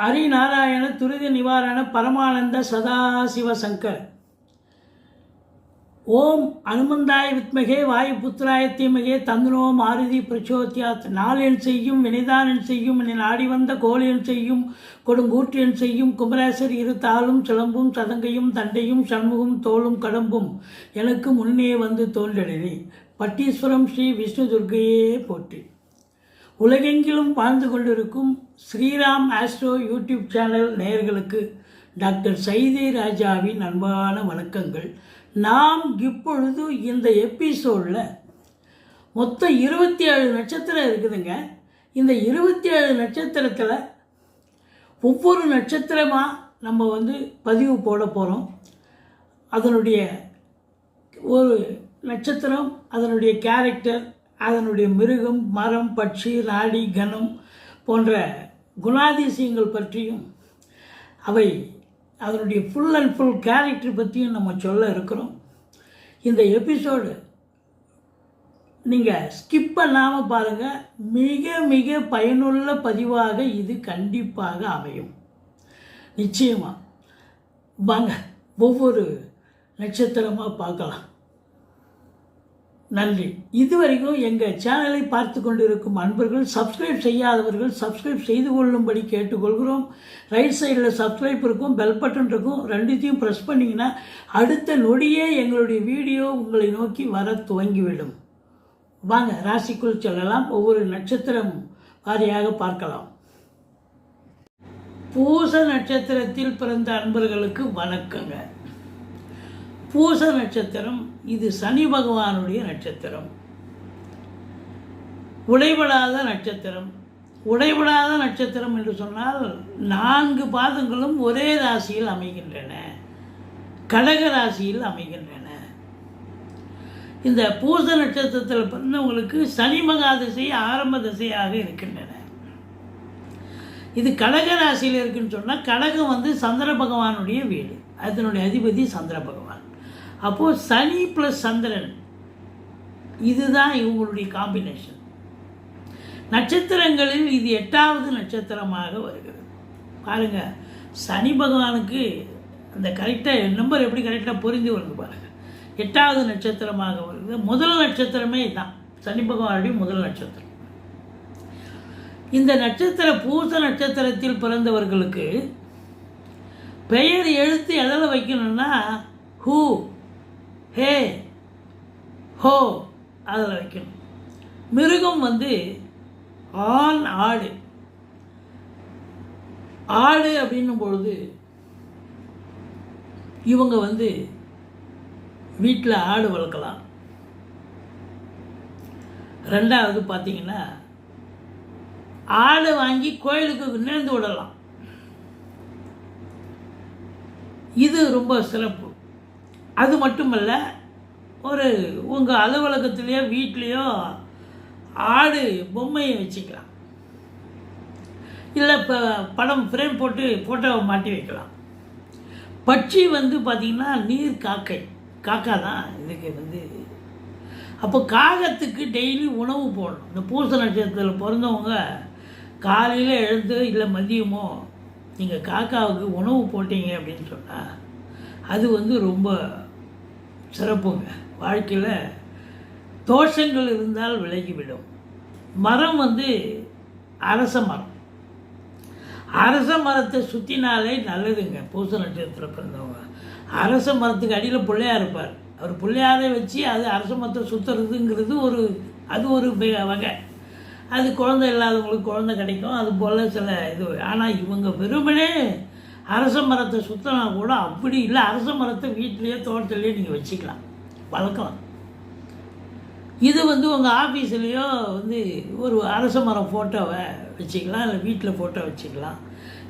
ஹரிநாராயண துரித நிவாரண பரமானந்த சதாசிவ சங்கர். ஓம் அனுமந்தாய வித்மகே வாயுபுத்திராய தீமகே தந்தனோ மாருதி பிரச்சோத்தியாத் நாளென் செய்யும் வினைதானன் செய்யும் என்னை நாடி வந்த கோலியன் செய்யும் கொடுங்கூற்றியன் செய்யும் குமரேசர் இரு தாளும் சிலம்பும் சதங்கையும் தண்டையும் சண்முகம் தோளும் கடம்பும் எனக்கு முன்னே வந்து தோன்றினே பட்டீஸ்வரம் ஸ்ரீ விஷ்ணு துர்க்கையே போற்றி. உலகெங்கிலும் வாழ்ந்து கொண்டிருக்கும் ஸ்ரீராம் ஆஸ்ட்ரோ யூடியூப் சேனல் நேயர்களுக்கு டாக்டர் சைதே ராஜாவின் அன்பான வணக்கங்கள். நாம் இப்பொழுது இந்த எபிசோடில் மொத்தம் இருபத்தி ஏழு நட்சத்திரம் இருக்குதுங்க. இந்த இருபத்தி ஏழு நட்சத்திரத்தில் ஒவ்வொரு நட்சத்திரமாக நம்ம வந்து பதிவு போட போகிறோம் அதனுடைய ஒரு நட்சத்திரம் அதனுடைய கேரக்டர் அதனுடைய மிருகம் மரம் பட்சி நாடி கணம் போன்ற குணாதிசயங்கள் பற்றியும் அவை அதனுடைய ஃபுல் அண்ட் ஃபுல் கேரக்டர் பற்றியும் நம்ம சொல்ல இருக்கிறோம். இந்த எபிசோடு நீங்கள் ஸ்கிப் பண்ணாமல் பாருங்கள் மிக மிக பயனுள்ள பதிவாக இது கண்டிப்பாக அமையும். நிச்சயமாக வாங்க ஒவ்வொரு நட்சத்திரமாக பார்க்கலாம். நன்றி. இதுவரைக்கும் எங்கள் சேனலை பார்த்து கொண்டிருக்கும் அன்பர்கள் சப்ஸ்கிரைப் செய்யாதவர்கள் சப்ஸ்கிரைப் செய்து கொள்ளும்படி கேட்டுக்கொள்கிறோம். ரைட் சைடில் சப்ஸ்கிரைப் இருக்கும் பெல் பட்டன் இருக்கும். ரெண்டுத்தையும் ப்ரெஸ் பண்ணிங்கன்னா அடுத்த நொடியே எங்களுடைய வீடியோ உங்களை நோக்கி வர துவங்கிவிடும். வாங்க ராசிக்குள் செல்லலாம். ஒவ்வொரு நட்சத்திரம் வாரியாக பார்க்கலாம். பூச நட்சத்திரத்தில் பிறந்த அன்பர்களுக்கு வணக்கங்க. பூச நட்சத்திரம் இது சனி பகவானுடைய நட்சத்திரம். உடைபடாத நட்சத்திரம். உடைபடாத நட்சத்திரம் என்று சொன்னால் நான்கு பாதங்களும் ஒரே ராசியில் அமைகின்றன. கடக ராசியில் அமைகின்றன. இந்த பூச நட்சத்திரத்தில் பிறந்தவங்களுக்கு சனி மகா திசை ஆரம்ப திசையாக இருக்கின்றன. இது கடக ராசியில் இருக்குன்னு சொன்னால் கடகம் வந்து சந்திர பகவானுடைய வீடு. அதனுடைய அதிபதி சந்திர பகவான். அப்போது சனி ப்ளஸ் சந்திரன் இதுதான் இவங்களுடைய காம்பினேஷன் நட்சத்திரங்களில் இது எட்டாவது நட்சத்திரமாக வருகிறது. பாருங்கள் சனி பகவானுக்கு அந்த கரெக்டாக நம்பர் எப்படி கரெக்டாக புரிந்து வருது பாருங்கள் எட்டாவது நட்சத்திரமாக வருது முதல் நட்சத்திரமே இதுதான். சனி பகவானுடைய முதல் நட்சத்திரம். இந்த நட்சத்திர பூச நட்சத்திரத்தில் பிறந்தவர்களுக்கு பெயர் எழுத்து எதில் வைக்கணும்னா ஹூ ஹே ஹோ அதில் வைக்கணும். மிருகம் வந்து ஆண் ஆடு. ஆடு அப்படின்னும் பொழுது இவங்க வந்து வீட்டில் ஆடு வளர்க்கலாம். ரெண்டாவது பார்த்தீங்கன்னா ஆடு வாங்கி கோயிலுக்கு நேர்ந்து விடலாம். இது ரொம்ப சிறப்பு. அது மட்டுமல்ல ஒரு உங்கள் அலுவலகத்துலேயோ வீட்லேயோ ஆடு பொம்மையை வச்சுக்கலாம். இல்லை இப்போ படம் ஃப்ரேம் போட்டு ஃபோட்டோவை மாட்டி வைக்கலாம். பட்சி வந்து பார்த்திங்கன்னா நீர் காக்கை. காக்கா தான் இதுக்கு வந்து அப்போ காகத்துக்கு டெய்லி உணவு போடணும். இந்த பூச நட்சத்திரத்தில் பிறந்தவங்க காலையில் எழுந்து இல்லை மதியமோ நீங்கள் காக்காவுக்கு உணவு போட்டீங்க அப்படின்னு சொன்னால் அது வந்து ரொம்ப சிறப்புங்க. வாழ்க்கையில் தோஷங்கள் இருந்தால் விலகிவிடும். மரம் வந்து அரச மரம். அரச மரத்தை சுற்றினாலே நல்லதுங்க. பூச நட்சத்திரத்தில் பிறந்தவங்க. அரச மரத்துக்கு அடியில் பிள்ளையார் இருப்பார். அவர் பிள்ளையாரை வச்சு அது அரச மரத்தை சுற்றுறதுங்கிறது ஒரு அது ஒரு வகை. அது குழந்தை இல்லாதவங்களுக்கு குழந்தை கிடைக்கும். அது போல் சில இது. ஆனால் இவங்க வெறுமனே அரச மரத்தை சுத்தினா கூட அப்படி இல்லை. அரச மரத்தை வீட்லேயே தோட்டத்துலேயே நீங்கள் வச்சுக்கலாம். வளர்க்கலாம் இது வந்து உங்கள் ஆஃபீஸ்லேயோ வந்து ஒரு அரச மரம் ஃபோட்டோவை வச்சுக்கலாம் இல்லை வீட்டில் ஃபோட்டோ வச்சுக்கலாம்.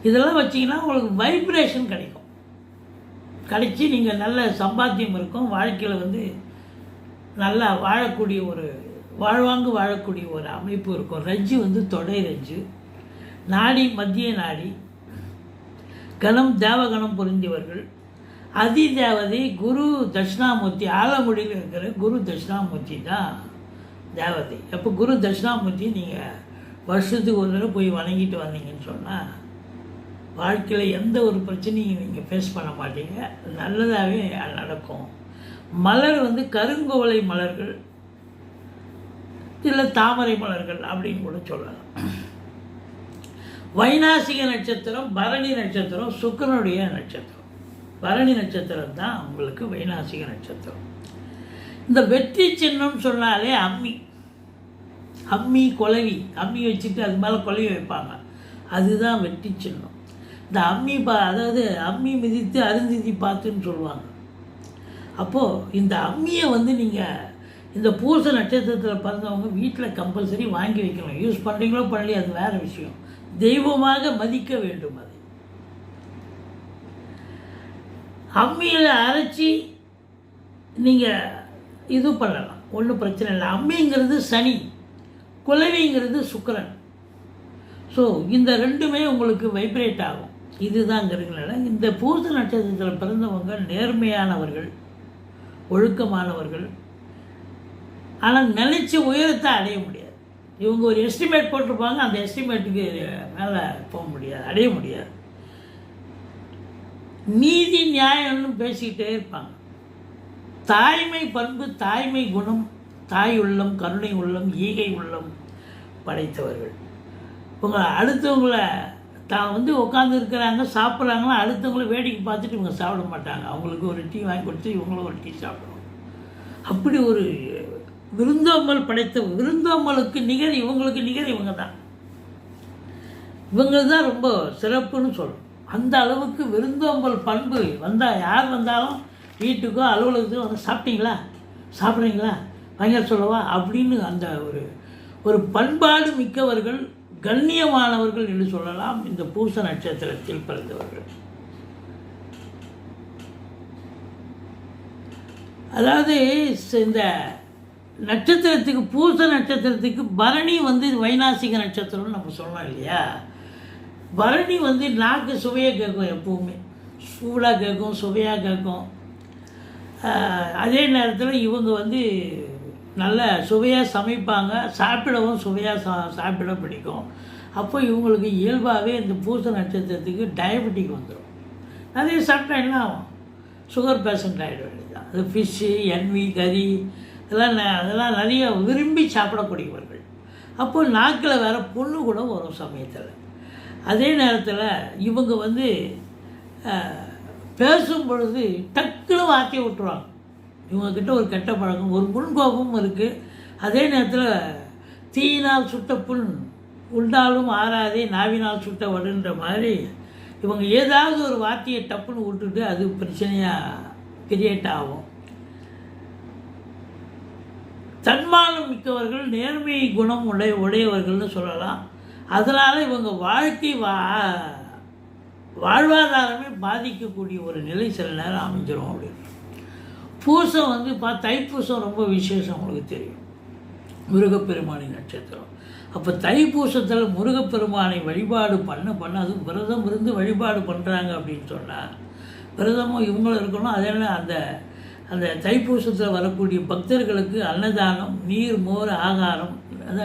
இதெல்லாம் வச்சிங்கன்னா உங்களுக்கு வைப்ரேஷன் கிடைக்கும். கிடைச்சி நீங்கள் நல்ல சம்பாத்தியம் இருக்கும். வாழ்க்கையில் வந்து நல்லா வாழக்கூடிய ஒரு வாழ்வாங்கு வாழக்கூடிய ஒரு அமைப்பு இருக்கும். ரஜ்ஜு வந்து தொடை ரஜ்ஜு நாடி மத்திய நாடி. கணம் தேவகணம் புரிந்தவர்கள். அதி தேவதை குரு தட்சிணாமூர்த்தி ஆலங்குடியில் இருக்கிற குரு தட்சிணாமூர்த்தி தான் தேவதை. அப்போ குரு தட்சிணாமூர்த்தி நீங்கள் வருஷத்துக்கு ஒரு தடவை போய் வணங்கிட்டு வந்தீங்கன்னு சொன்னால் வாழ்க்கையில் எந்த ஒரு பிரச்சனையும் நீங்கள் ஃபேஸ் பண்ண மாட்டீங்க. நல்லதாகவே நடக்கும். மலர் வந்து கருங்கோலை மலர்கள் இல்லை தாமரை மலர்கள் அப்படின்னு கூட சொல்லலாம். வைநாசிக நட்சத்திரம் பரணி நட்சத்திரம் சுக்கரனுடைய நட்சத்திரம். பரணி நட்சத்திரம் தான் உங்களுக்கு வைநாசிக நட்சத்திரம். இந்த வெற்றி சின்னம் சொன்னாலே அம்மி. அம்மி கொலவி. அம்மி வச்சுட்டு அது மேலே கொலவி வைப்பாங்க. அதுதான் வெற்றி சின்னம். இந்த அம்மி பா அதாவது அம்மி மிதித்து அருந்திதி பார்த்துன்னு சொல்லுவாங்க. அப்போது இந்த அம்மியை வந்து நீங்கள் இந்த பூச நட்சத்திரத்தில் பிறந்தவங்க வீட்டில் கம்பல்சரி வாங்கி வைக்கணும். யூஸ் பண்ணுறீங்களோ பண்ணலையே அது வேறு விஷயம். தெய்வமாக மதிக்க வேண்டும் அதை. அம்மியில் அரைச்சி நீங்கள் இது பண்ணலாம். ஒன்றும் பிரச்சனை இல்லை. அம்மிங்கிறது சனி குலவிங்கிறது சுக்கரன். ஸோ இந்த ரெண்டுமே உங்களுக்கு வைப்ரேட் ஆகும். இதுதாங்கிறதுனால இந்த பூச நட்சத்திரத்தில் பிறந்தவங்க நேர்மையானவர்கள் ஒழுக்கமானவர்கள். ஆனால் நினைச்ச உயரத்தை அடைய முடியாது. இவங்க ஒரு எஸ்டிமேட் போட்டிருப்பாங்க அந்த எஸ்டிமேட்டுக்கு மேலே போக முடியாது அடைய முடியாது. நீதி நியாயம்னு பேசிக்கிட்டே இருப்பாங்க. தாய்மை பண்பு தாய்மை குணம் தாய் உள்ளம் கருணை உள்ளம் ஈகை உள்ளம் படைத்தவர்கள். இவங்க அடுத்தவங்களை தான் வந்து உட்காந்து இருக்கிறாங்க சாப்பிட்றாங்கன்னா அடுத்தவங்கள வேடிக்கை பார்த்துட்டு இவங்க சாப்பிட மாட்டாங்க. அவங்களுக்கு ஒரு டீ வாங்கி கொடுத்து இவங்களும் ஒரு டீ சாப்பிடுவோம் அப்படி ஒரு விருந்தோம்பல் படைத்த விருந்தோம்பலுக்கு நிகர் இவங்களுக்கு நிகர் இவங்க தான் இவங்க தான் ரொம்ப சிறப்புன்னு சொல்லணும் அந்த அளவுக்கு விருந்தோம்பல் பண்பு வந்தால் யார் வந்தாலும் வீட்டுக்கோ அலுவலகத்துக்கோ வந்து சாப்பிட்டீங்களா? சாப்பிட்றீங்களா? வாங்க சொல்லவா? அப்படின்னு அந்த ஒரு ஒரு பண்பாடு மிக்கவர்கள் கண்ணியமானவர்கள் என்று சொல்லலாம் இந்த பூச நட்சத்திரத்தில் பிறந்தவர்கள். அதாவது இந்த நட்சத்திரத்துக்கு பூச நட்சத்திரத்துக்கு பரணி வந்து வைநாசிக நட்சத்திரம்னு நம்ம சொன்னோம் இல்லையா? பரணி வந்து நாக்கு சுவையாக கேட்கும் எப்பவுமே. சூடாக கேட்கும் சுவையாக கேட்கும். அதே நேரத்தில் இவங்க வந்து நல்ல சுவையாக சமைப்பாங்க சாப்பிடவும் சுவையாக சா சாப்பிட பிடிக்கும். அப்போ இவங்களுக்கு இயல்பாகவே இந்த பூச நட்சத்திரத்துக்கு டயபெட்டிக் வந்துடும் நிறைய சாப்பிட்டா என்ன ஆகும். சுகர் பேஷண்ட் ஆகிட வேண்டியதுதான். அது ஃபிஷ்ஷு எண்ணி கறி இதெல்லாம் ந- அதெல்லாம் நிறைய விரும்பி சாப்பிடக்கூடியவர்கள். அப்போது நாக்கில் வேறு புண்ணு கூட வரும் சமயத்தில். அதே நேரத்தில் இவங்க வந்து பேசும் பொழுது டக்குன்னு வார்த்தையை விட்டுருவாங்க. இவங்கக்கிட்ட ஒரு கெட்ட பழக்கம் ஒரு முன்கோபமும் இருக்குது அதே நேரத்தில் தீயினால் சுட்ட புண் உண்டாலும் ஆறாதே நாவினால் சுட்ட வடுன்ற மாதிரி இவங்க ஏதாவது ஒரு வார்த்தையை டப்புன்னு விட்டுட்டு அது பிரச்சனையாக கிரியேட் ஆகும். தன்மானம் மிக்கவர்கள் நேர்மை குணம் உடைய உடையவர்கள்னு சொல்லலாம். அதனால் இவங்க வாழ்க்கை வா வாழ்வாதாரமே பாதிக்கக்கூடிய ஒரு நிலை சில நேரம் அமைஞ்சிடும் அப்படின்னு. பூசம் வந்து பா தைப்பூசம் ரொம்ப விசேஷம் உங்களுக்கு தெரியும். முருகப்பெருமானின் நட்சத்திரம். அப்போ தைப்பூசத்தில் முருகப்பெருமானை வழிபாடு பண்ண பண்ண அது விரதம் இருந்து வழிபாடு பண்ணுறாங்க அப்படின்னு சொன்னால் விரதமும் இவங்களும் இருக்கணும். அதே அந்த அந்த தைப்பூசத்தில் வரக்கூடிய பக்தர்களுக்கு அன்னதானம் நீர் மோர் ஆகாரம் அந்த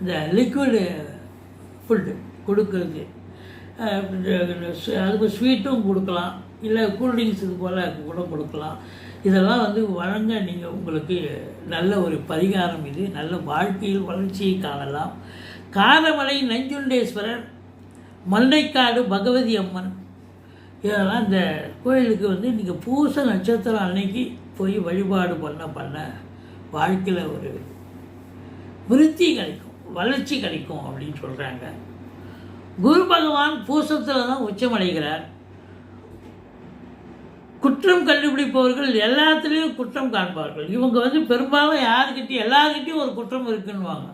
இந்த லிக்விடு ஃபுட்டு கொடுக்கறது. அதுக்கு ஸ்வீட்டும் கொடுக்கலாம். இல்லை கூல்ட்ரிங்க்ஸ் இது போல் கூட கொடுக்கலாம். இதெல்லாம் வந்து வழங்க நீங்கள் உங்களுக்கு நல்ல ஒரு பரிகாரம் இது. நல்ல வாழ்க்கையில் வளர்ச்சியை காணலாம். காரமலை நஞ்சுண்டேஸ்வரர் மண்டைக்காடு பகவதி அம்மன் இதெல்லாம் இந்த கோயிலுக்கு வந்து நீங்கள் பூச நட்சத்திரம் அன்னைக்கு போய் வழிபாடு பண்ண பண்ண வாழ்க்கையில் ஒரு விருத்தி கிடைக்கும் வளர்ச்சி கிடைக்கும் அப்படின்னு சொல்கிறாங்க குரு பகவான் பூசத்தில் தான் உச்சமடைகிறார். குற்றம் கண்டுபிடிப்பவர்கள் எல்லாத்துலேயும் குற்றம் காண்பார்கள். இவங்க வந்து பெரும்பாலும் யாருக்கிட்டையும் எல்லாருக்கிட்டையும் ஒரு குற்றம் இருக்குன்னுவாங்க.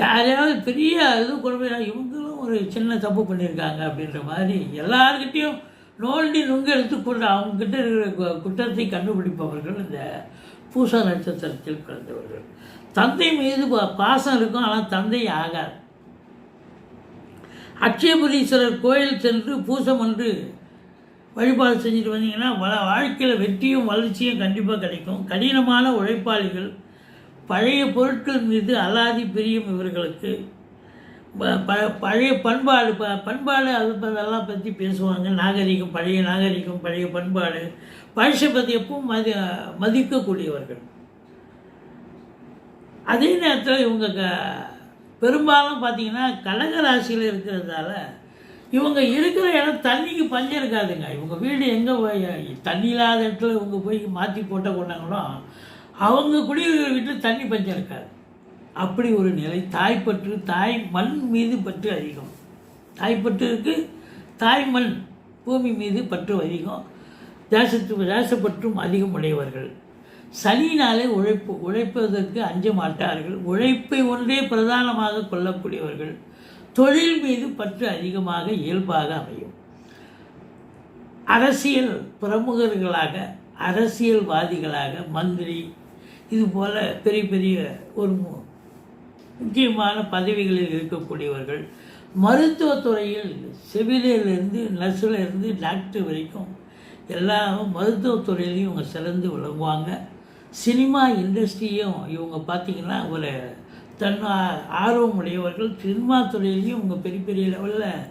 யாரையாவது பெரிய இது கொடுமையாக இவங்களும் ஒரு சின்ன தப்பு பண்ணியிருக்காங்க அப்படின்ற மாதிரி எல்லாருக்கிட்டேயும் நோண்டி நுங்க எடுத்துக்கொண்டு அவங்கக்கிட்ட இருக்கிற குற்றத்தை கண்டுபிடிப்பவர்கள் இந்த பூச நட்சத்திரத்தில் பிறந்தவர்கள். தந்தை மீது பா- பாசம் இருக்கும் ஆனால் தந்தை ஆகாது. அக்ஷயபுரீஸ்வரர் கோயில் சென்று பூசம் ஒன்று வழிபாடு செஞ்சுட்டு வந்தீங்கன்னா வ வாழ்க்கையில் வெற்றியும் வளர்ச்சியும் கண்டிப்பாக கிடைக்கும். கடினமான உழைப்பாளிகள் பழைய பொருட்கள் மீது அலாதி பிரியம் இவர்களுக்கு ப- பழைய பண்பாடு ப பண்பாடு அது அதெல்லாம் பற்றி பேசுவாங்க. நாகரிகம் பழைய நாகரிகம் பழைய பண்பாடு. பழசை பற்றி எப்பவும் மதி மதிக்கக்கூடியவர்கள். அதே நேரத்தில் இவங்க க பெரும்பாலும் பார்த்தீங்கன்னா கடகராசியில் இருக்கிறதால இவங்க இருக்கிற இடம் தண்ணிக்கு பஞ்சம் இருக்காதுங்க. இவங்க வீடு எங்கே போய் தண்ணி இல்லாத இடத்துல இவங்க போய் மாற்றி போட்ட கொண்டாங்களோ அவங்க குடியிருக்கிற வீட்டில் தண்ணி பஞ்சம் இருக்காது. அப்படி ஒரு நிலை. தாய்ப்பற்று தாய் மண் மீது பற்று அதிகம். தாய்ப்பற்றுக்கு தாய் மண் பூமி மீது பற்று அதிகம். தேசத்து தேசப்பற்றும் அதிகம் உடையவர்கள். சனியினாலே உழைப்பு உழைப்பதற்கு அஞ்ச மாட்டார்கள். உழைப்பை ஒன்றே பிரதானமாக கொள்ளக்கூடியவர்கள். தொழில் மீது பற்று அதிகமாக இயல்பாக அமையும். அரசியல் பிரமுகர்களாக அரசியல்வாதிகளாக மந்திரி இது போல பெரிய பெரிய ஒரு முக்கியமான பதவிகளில் இருக்கக்கூடியவர்கள் மருத்துவத்துறையில் செவிலியிலிருந்து நர்ஸிலிருந்து டாக்டர் வரைக்கும் எல்லாரும் மருத்துவத்துறையிலையும் இவங்க சிறந்து விளங்குவாங்க. சினிமா இண்டஸ்ட்ரியும் இவங்க பார்த்திங்கன்னா ஒரு தன் ஆர்வமுடையவர்கள். ஆர்வம் உடையவர்கள் சினிமா துறையிலையும் இவங்க பெரிய பெரிய லெவலில்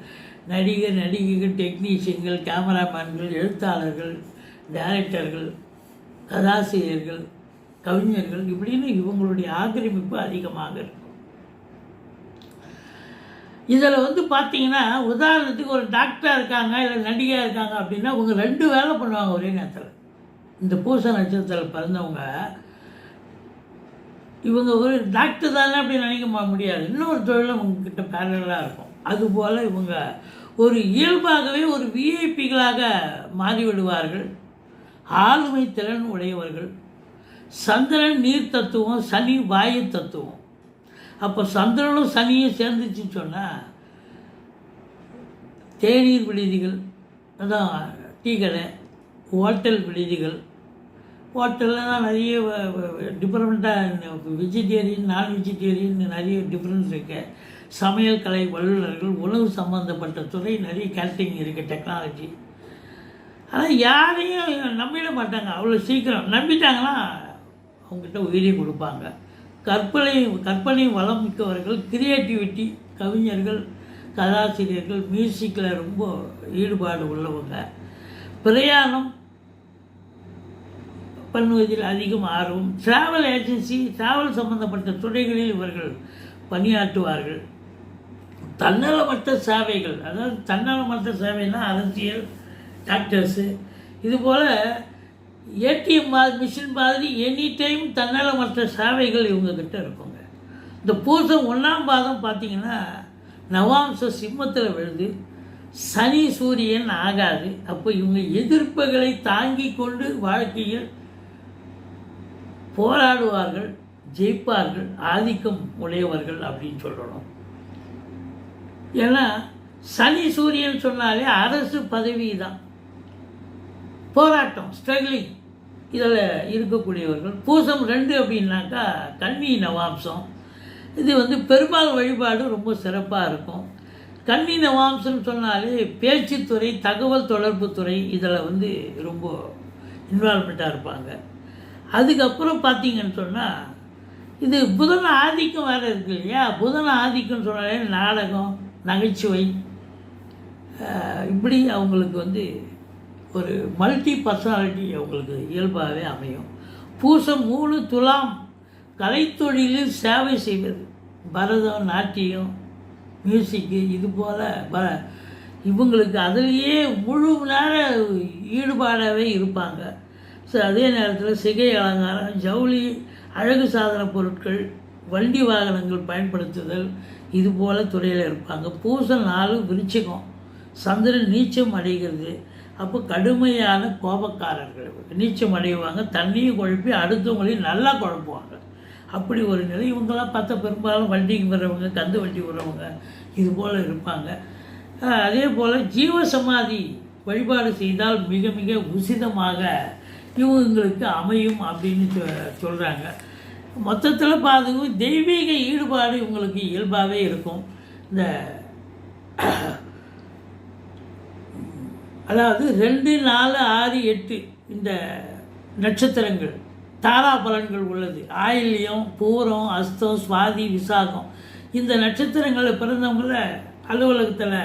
நடிகர் நடிகைகள் டெக்னீஷியன்கள் கேமராமேன்கள் எழுத்தாளர்கள் டைரக்டர்கள் கதாசிரியர்கள் கவிஞர்கள் இப்படின்னு இவங்களுடைய ஆக்கிரமிப்பு அதிகமாக இருக்கும் இதில் வந்து பார்த்தீங்கன்னா உதாரணத்துக்கு ஒரு டாக்டராக இருக்காங்க இல்லை நடிகையாக இருக்காங்க அப்படின்னா இவங்க ரெண்டு வேலை பண்ணுவாங்க ஒரே நேரத்தில். இந்த பூச நட்சத்திரத்தில் பிறந்தவங்க இவங்க ஒரு டாக்டர் தானே அப்படி நினைக்க முடியாது. இன்னொரு தொழிலும் உங்ககிட்ட பேரலாக இருக்கும். அதுபோல் இவங்க ஒரு இயல்பாகவே ஒரு விஐபிகளாக மாறிவிடுவார்கள். ஆளுமை திறன் உடையவர்கள். சந்திரன் நீர் தத்துவம் சனி வாயு தத்துவம். அப்போ சந்திரனும் சனியும் சேர்ந்துச்சுன்னு சொன்னால் தேநீர் விடுதிகள் அதான் டீ கடை ஹோட்டல் விடுதிகள். ஹோட்டலில் தான் நிறைய டிஃப்ரெண்ட்டாக வெஜிடேரியன் நான் வெஜிடேரியன் நிறைய டிஃப்ரென்ஸ் இருக்கு. சமையல் கலை வல்லுநர்கள் உணவு சம்மந்தப்பட்ட துறை நிறைய கேட்டரிங் இருக்குது டெக்னாலஜி. ஆனால் யாரையும் நம்பிட மாட்டாங்க. அவ்வளோ சீக்கிரம் நம்பிட்டாங்கன்னா அவங்ககிட்ட உயிரையும் கொடுப்பாங்க. கற்பனை கற்பனை வளம் மிக்கவர்கள் கிரியேட்டிவிட்டி கவிஞர்கள் கதாசிரியர்கள் மியூசிக்கில் ரொம்ப ஈடுபாடு உள்ளவங்க. பிரயாணம் பண்ணுவதில் அதிகம் ஆர்வம். டிராவல் ஏஜென்சி டிராவல் சம்பந்தப்பட்ட துறைகளில் இவர்கள் பணியாற்றுவார்கள். தன்னலமற்ற சேவைகள் அதாவது தன்னலமற்ற சேவைனா அரசியல் டாக்டர்ஸு இதுபோல் ஏடிஎம் மாதிரி மிஷின் மாதிரி எனி டைம் தன்னலமற்ற சேவைகள் இவங்கக்கிட்ட இருக்குங்க. இந்த பூசம் ஒன்றாம் பாதம் பார்த்தீங்கன்னா நவாம்ச சிம்மத்தில் விழுது சனி சூரியன் ஆகாது. அப்போ இவங்க எதிர்ப்புகளை தாங்கி கொண்டு வாழ்க்கையில் போராடுவார்கள் ஜெயிப்பார்கள் ஆதிக்கம் உடையவர்கள் அப்படின்னு சொல்லணும். ஏன்னா சனி சூரியன் சொன்னாலே அரசு பதவி தான் போராட்டம் ஸ்ட்ரகிளிங் இதில் இருக்கக்கூடியவர்கள். பூசம் ரெண்டு அப்படின்னாக்கா கன்னி நவாம்சம். இது வந்து பெருமாள் வழிபாடு ரொம்ப சிறப்பாக இருக்கும். கன்னி நவாம்சம்னு சொன்னாலே பேச்சுத்துறை தகவல் தொடர்பு துறை இதில் வந்து ரொம்ப இன்வால்மெண்ட்டாக இருப்பாங்க. அதுக்கப்புறம் பார்த்தீங்கன்னு சொன்னால் இது புதன் ஆதிக்கம் வேறு இருக்கு இல்லையா? புதன் ஆதிக்கம்னு சொன்னாலே நாடகம் நகைச்சுவை இப்படி அவங்களுக்கு வந்து ஒரு மல்டி பர்சனாலிட்டி அவங்களுக்கு இயல்பாகவே அமையும். பூசம் மூணு துலாம் கலைத்தொழிலில் சேவை செய்வது. பரதம் நாட்டியம் மியூசிக்கு இது போல் ப இவங்களுக்கு அதிலேயே முழு நேர ஈடுபாடாகவே இருப்பாங்க. ஸோ அதே நேரத்தில் சிகை அலங்காரம் ஜவுளி அழகு சாதன பொருட்கள் வண்டி வாகனங்கள் பயன்படுத்துதல் இது போல் துறையில் இருப்பாங்க. பூசம் நாலு விருச்சிகம். சந்திரன் நீச்சம் அடைகிறது. அப்போ கடுமையான கோபக்காரர்கள் நீச்சம் அடைவாங்க தண்ணியும் குழப்பி அடுத்தவங்களையும் நல்லா குழப்புவாங்க அப்படி ஒரு நிலை. இவங்கெல்லாம் பார்த்தா பெரும்பாலும் வண்டிக்கு வர்றவங்க கந்து வண்டி வர்றவங்க இது போல் இருப்பாங்க. அதே போல் ஜீவசமாதி வழிபாடு செய்தால் மிக மிக உசிதமாக இவங்களுக்கு அமையும் அப்படின்னு சொ- சொல்கிறாங்க மொத்தத்தில் பார்த்து தெய்வீக ஈடுபாடு இவங்களுக்கு இயல்பாகவே இருக்கும். இந்த அதாவது ரெண்டு நாலு ஆறு எட்டு இந்த நட்சத்திரங்கள் தாரா பலன்கள் உள்ளது. ஆயில்யம் பூரம் அஸ்தம் சுவாதி விசாகம். இந்த நட்சத்திரங்களில் பிறந்தவங்கள அலுவலகத்தில்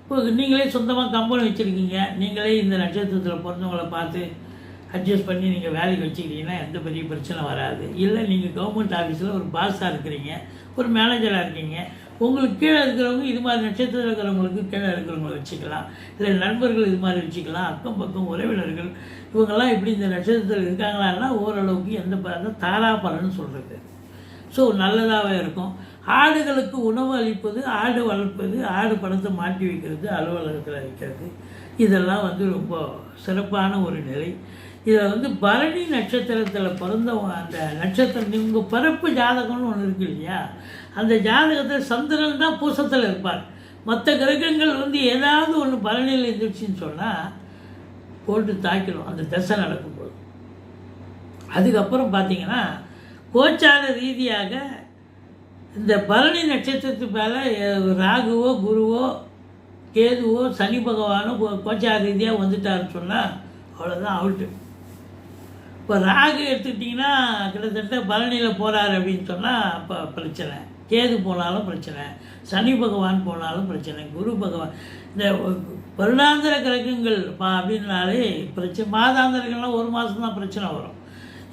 இப்போ நீங்களே சொந்தமாக கம்பெனி வச்சுருக்கீங்க. நீங்களே இந்த நட்சத்திரத்தில் பிறந்தவங்களை பார்த்து அட்ஜஸ்ட் பண்ணி நீங்கள் வேலைக்கு வச்சுக்கிட்டீங்கன்னா எந்த பெரிய பிரச்சனை வராது. இல்லை நீங்கள் கவர்மெண்ட் ஆஃபீஸில் ஒரு பாஸாக இருக்கிறீங்க ஒரு மேனேஜராக இருக்கீங்க. உங்களுக்கு கீழே இருக்கிறவங்க இது மாதிரி நட்சத்திரம் இருக்கிறவங்களுக்கு கீழே இருக்கிறவங்கள வச்சுக்கலாம். இல்லை நண்பர்கள் இது மாதிரி வச்சுக்கலாம். அக்கம் பக்கம் உறவினர்கள் இவங்கெல்லாம் இப்படி இந்த நட்சத்திரத்தில் இருக்காங்களான்னா ஓரளவுக்கு எந்த பலன் தாரா சொல்கிறது ஸோ நல்லதாகவே இருக்கும். ஆடுகளுக்கு உணவு அளிப்பது ஆடு வளர்ப்பது ஆடு பணத்தை மாட்டி வைக்கிறது அலுவலகத்தில் வைக்கிறது இதெல்லாம் வந்து ரொம்ப சிறப்பான ஒரு நிலை. இதில் வந்து பரணி நட்சத்திரத்தில் பிறந்தவங்க அந்த நட்சத்திரம் உங்கள் பிறப்பு ஜாதகம்னு ஒன்று இருக்கு இல்லையா? அந்த ஜாதகத்தில் சந்திரன் தான் பூசத்தில் இருப்பார். மற்ற கிரகங்கள் வந்து ஏதாவது ஒன்று பரணியில் இருந்துச்சுன்னு சொன்னால் போட்டு தாக்கிடும் அந்த தசை நடக்கும்போது. அதுக்கப்புறம் பார்த்தீங்கன்னா கோச்சார ரீதியாக இந்த பரணி நட்சத்திரத்து மேலே ராகுவோ குருவோ கேதுவோ சனி பகவானோ கோ- கோச்சார ரீதியாக வந்துட்டாருன்னு சொன்னால் அவ்வளோதான் அவுட்டு இப்போ ராகு எடுத்துக்கிட்டிங்கன்னா கிட்டத்தட்ட பழனியில் போகிறாரு அப்படின்னு சொன்னால் அப்போ பிரச்சனை. கேது போனாலும் பிரச்சனை. சனி பகவான் போனாலும் பிரச்சனை. குரு பகவான் இந்த வருடாந்திர கிரகங்கள் பா அப்படின்னாலே பிரச்சனை மாதாந்திரங்கள்லாம் ஒரு மாதம் தான் பிரச்சனை வரும்.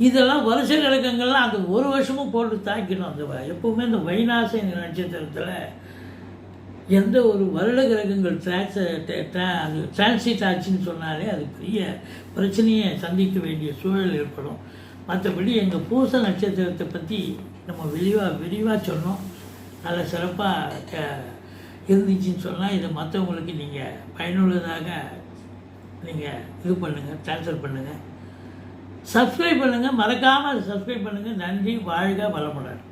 இதெல்லாம் வருஷ கிழக்கங்கள்லாம் அந்த ஒரு வருஷமும் போட்டு தாக்கிடும். அந்த எப்போவுமே எப்பவுமே இந்த வைநாச நட்சத்திரத்தில் எந்த ஒரு வருட கிரகங்கள் டிரான்ஸ் அது டிரான்சிட் ஆச்சுன்னு சொன்னாலே அது பெரிய பிரச்சனையை சந்திக்க வேண்டிய சூழல் ஏற்படும். மற்றபடி எங்கள் பூச நட்சத்திரத்தை பற்றி நம்ம விரிவாக விரிவாக சொன்னோம். நல்ல சிறப்பாக க இருந்துச்சுன்னு சொன்னால் இதை மற்றவங்களுக்கு நீங்கள் பயனுள்ளதாக நீங்கள் இது பண்ணுங்கள் ட்ரான்ஸ்ஃபர் பண்ணுங்கள் சப்ஸ்கிரைப் பண்ணுங்கள் மறக்காமல் சப்ஸ்கிரைப் பண்ணுங்கள் நன்றி வாழ்க வளமுடன்.